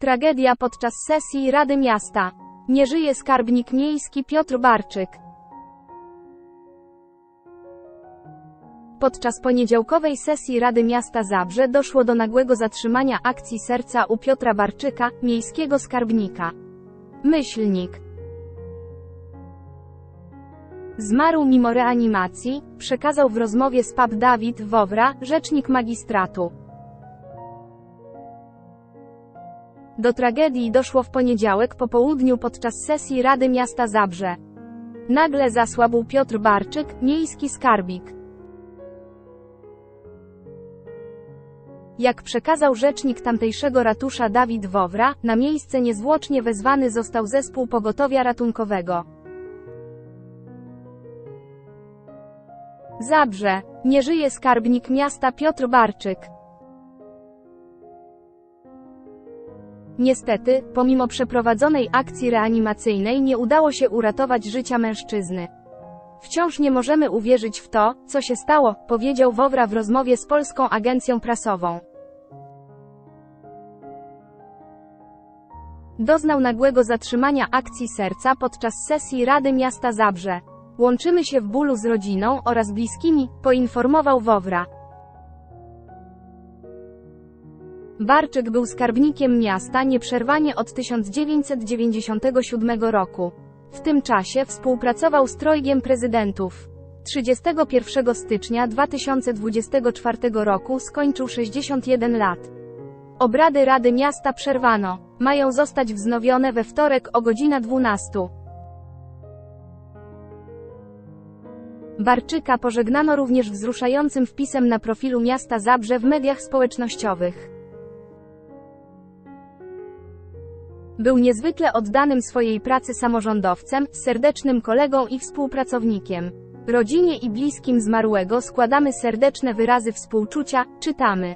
Tragedia podczas sesji Rady Miasta. Nie żyje skarbnik miejski Piotr Barczyk. Podczas poniedziałkowej sesji Rady Miasta Zabrze doszło do nagłego zatrzymania akcji serca u Piotra Barczyka, miejskiego skarbnika. Myślnik. Zmarł mimo reanimacji, przekazał w rozmowie z PAP Dawid Wowra, rzecznik magistratu. Do tragedii doszło w poniedziałek po południu podczas sesji Rady Miasta Zabrze. Nagle zasłabł Piotr Barczyk, miejski skarbik. Jak przekazał rzecznik tamtejszego ratusza Dawid Wowra, na miejsce niezwłocznie wezwany został zespół pogotowia ratunkowego. Zabrze. Nie żyje skarbnik miasta Piotr Barczyk. Niestety, pomimo przeprowadzonej akcji reanimacyjnej nie udało się uratować życia mężczyzny. Wciąż nie możemy uwierzyć w to, co się stało, powiedział Wowra w rozmowie z polską agencją prasową. Doznał nagłego zatrzymania akcji serca podczas sesji Rady Miasta Zabrze. Łączymy się w bólu z rodziną oraz bliskimi, poinformował Wowra. Barczyk był skarbnikiem miasta nieprzerwanie od 1997 roku. W tym czasie współpracował z trojgiem prezydentów. 31 stycznia 2024 roku skończył 61 lat. Obrady Rady Miasta przerwano. Mają zostać wznowione we wtorek o godzina 12. Barczyka pożegnano również wzruszającym wpisem na profilu miasta Zabrze w mediach społecznościowych. Był niezwykle oddanym swojej pracy samorządowcem, serdecznym kolegą i współpracownikiem. Rodzinie i bliskim zmarłego składamy serdeczne wyrazy współczucia, czytamy.